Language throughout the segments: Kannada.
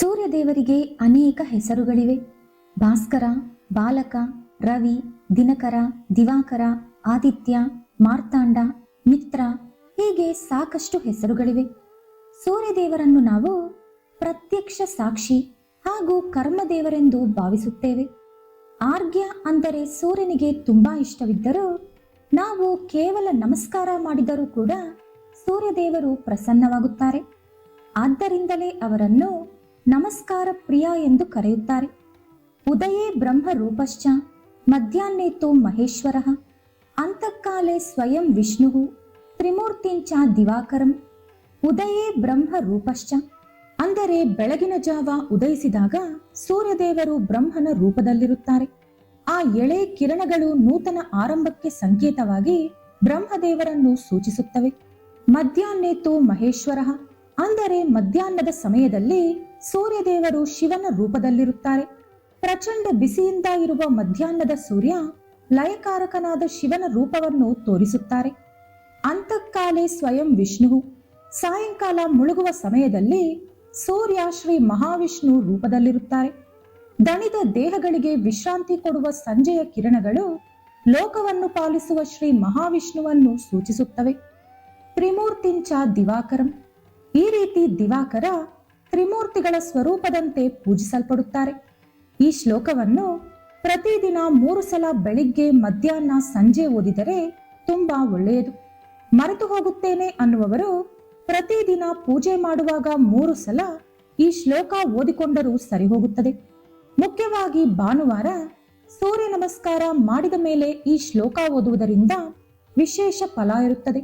ಸೂರ್ಯದೇವರಿಗೆ ಅನೇಕ ಹೆಸರುಗಳಿವೆ. ಭಾಸ್ಕರ, ಬಾಲಕ, ರವಿ, ದಿನಕರ, ದಿವಾಕರ, ಆದಿತ್ಯ, ಮಾರ್ತಾಂಡ, ಮಿತ್ರ ಹೀಗೆ ಸಾಕಷ್ಟು ಹೆಸರುಗಳಿವೆ. ಸೂರ್ಯದೇವರನ್ನು ನಾವು ಪ್ರತ್ಯಕ್ಷ ಸಾಕ್ಷಿ ಹಾಗೂ ಕರ್ಮದೇವರೆಂದು ಭಾವಿಸುತ್ತೇವೆ. ಆರ್ಗ್ಯ ಅಂದರೆ ಸೂರ್ಯನಿಗೆ ತುಂಬಾ ಇಷ್ಟವಿದ್ದರೂ ನಾವು ಕೇವಲ ನಮಸ್ಕಾರ ಮಾಡಿದರೂ ಕೂಡ ಸೂರ್ಯದೇವರು ಪ್ರಸನ್ನವಾಗುತ್ತಾರೆ. ಆದ್ದರಿಂದಲೇ ಅವರನ್ನು ನಮಸ್ಕಾರ ಪ್ರಿಯ ಎಂದು ಕರೆಯುತ್ತಾರೆ. ಉದಯೇ ಬ್ರಹ್ಮ ರೂಪಶ್ಚ ಮಧ್ಯಾಹ್ನೇತು ಮಹೇಶ್ವರ. ಅಂತಃಕಾಲೇ ಸ್ವಯಂ ವಿಷ್ಣು ತ್ರಿಮೂರ್ತಿಂಚ ದಿವಾಕರಂ. ಉದಯೇ ಬ್ರಹ್ಮ ರೂಪಶ್ಚ ಅಂದರೆ ಬೆಳಗಿನ ಜಾವ ಉದಯಿಸಿದಾಗ ಸೂರ್ಯದೇವರು ಬ್ರಹ್ಮನ ರೂಪದಲ್ಲಿರುತ್ತಾರೆ. ಆ ಎಳೆ ಕಿರಣಗಳು ನೂತನ ಆರಂಭಕ್ಕೆ ಸಂಕೇತವಾಗಿ ಬ್ರಹ್ಮದೇವರನ್ನು ಸೂಚಿಸುತ್ತವೆ. ಮಧ್ಯಾಹ್ನೇತು ಮಹೇಶ್ವರ, ಅಂದರೆ ಮಧ್ಯಾಹ್ನದ ಸಮಯದಲ್ಲಿ ಸೂರ್ಯದೇವರು ಶಿವನ ರೂಪದಲ್ಲಿರುತ್ತಾರೆ. ಪ್ರಚಂಡ ಬಿಸಿಯಿಂದ ಇರುವ ಮಧ್ಯಾಹ್ನದ ಸೂರ್ಯ ಲಯಕಾರಕನಾದ ಶಿವನ ರೂಪವನ್ನು ತೋರಿಸುತ್ತಾರೆ. ಅಂತಃಕಾಲೇ ಸ್ವಯಂ ವಿಷ್ಣು, ಸಾಯಂಕಾಲ ಮುಳುಗುವ ಸಮಯದಲ್ಲಿ ಸೂರ್ಯ ಶ್ರೀ ಮಹಾವಿಷ್ಣು ರೂಪದಲ್ಲಿರುತ್ತಾರೆ. ದಣಿದ ದೇಹಗಳಿಗೆ ವಿಶ್ರಾಂತಿ ಕೊಡುವ ಸಂಜೆಯ ಕಿರಣಗಳು ಲೋಕವನ್ನು ಪಾಲಿಸುವ ಶ್ರೀ ಮಹಾವಿಷ್ಣುವನ್ನು ಸೂಚಿಸುತ್ತವೆ. ತ್ರಿಮೂರ್ತಿಂಚ ದಿವಾಕರಂ. ಈ ರೀತಿ ದಿವಾಕರ ತ್ರಿಮೂರ್ತಿಗಳ ಸ್ವರೂಪದಂತೆ ಪೂಜಿಸಲ್ಪಡುತ್ತಾರೆ. ಈ ಶ್ಲೋಕವನ್ನು ಪ್ರತಿದಿನ ಮೂರು ಸಲ ಬೆಳಿಗ್ಗೆ, ಮಧ್ಯಾಹ್ನ, ಸಂಜೆ ಓದಿದರೆ ತುಂಬಾ ಒಳ್ಳೆಯದು. ಮರೆತು ಹೋಗುತ್ತೇನೆ ಅನ್ನುವವರು ಪ್ರತಿದಿನ ಪೂಜೆ ಮಾಡುವಾಗ ಮೂರು ಸಲ ಈ ಶ್ಲೋಕ ಓದಿಕೊಂಡರೂ ಸರಿ ಹೋಗುತ್ತದೆ ಮುಖ್ಯವಾಗಿ ಭಾನುವಾರ ಸೂರ್ಯ ನಮಸ್ಕಾರ ಮಾಡಿದ ಮೇಲೆ ಈ ಶ್ಲೋಕ ಓದುವುದರಿಂದ ವಿಶೇಷ ಫಲ ಇರುತ್ತದೆ.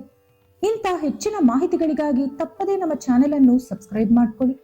ಇಂಥ ಹೆಚ್ಚಿನ ಮಾಹಿತಿಗಳಿಗಾಗಿ ತಪ್ಪದೇ ನಮ್ಮ ಚಾನೆಲ್ ಅನ್ನು ಸಬ್ಸ್ಕ್ರೈಬ್ ಮಾಡಿಕೊಳ್ಳಿ.